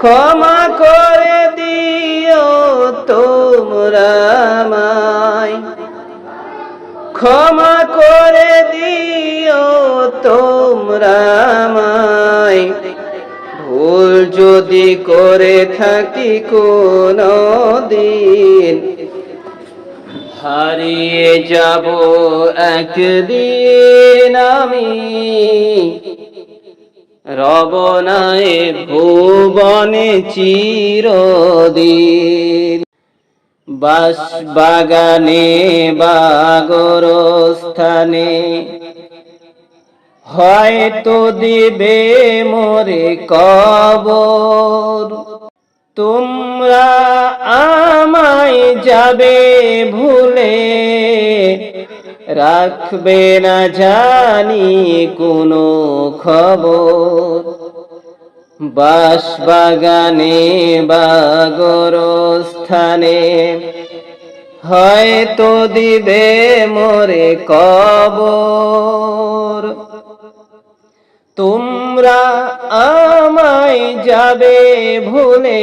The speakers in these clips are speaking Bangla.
ক্ষমা করে দিও তোমরা ক্ষমা করে দিও তোমরা ভুল যদি করে থাকি কোনো দিন হারিয়ে যাব একদিন আমি। রবনায় ভুবনে চিরদিন। বাস বাগানে বাগর স্থানে হয়তো দিবে মোরে কবর। তোমরা আমায় যাবে ভুলে রাখবে না জানি কোনো খবর। বাস বাগানে বাগর স্থানে হয়তো দিবে মোরে কবর। তোমরা আমায় যাবে ভুলে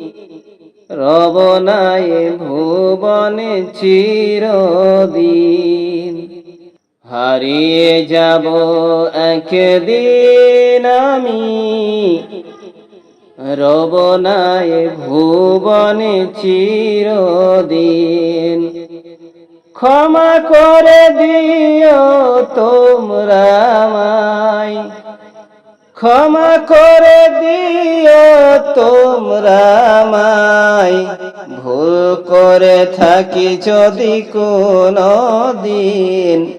রব নাই ভুবনে চিরদিন। হারিয়ে যাব একদিন আমি। রব নাই ভুবনে চিরদিন। ক্ষমা করে দিও তোমরা মাই ক্ষমা করে দিও তোমরা ভুল করে থাকি যদি কোনো দিন।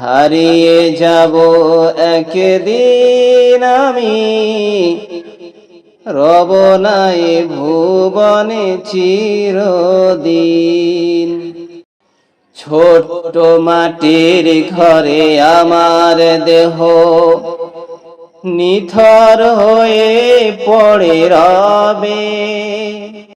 হারিয়ে যাব একদিন আমি। রব নাই ভুবনে চিরদিন। ছোট্ট মাটির ঘরে আমার দেহ। নিথর হয়ে পড়ে রবে।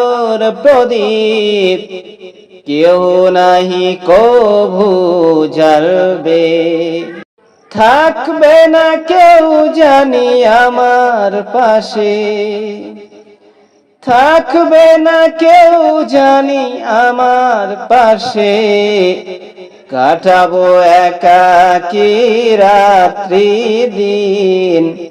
আলোর প্রদীপ। কেউ নাহি কভু জ্বালবে। থাকবে না কেউ জানি আমার পাশে। থাকবে না কেউ জানি আমার পাশে। কাটাবো একাকি রাত্রি দিন।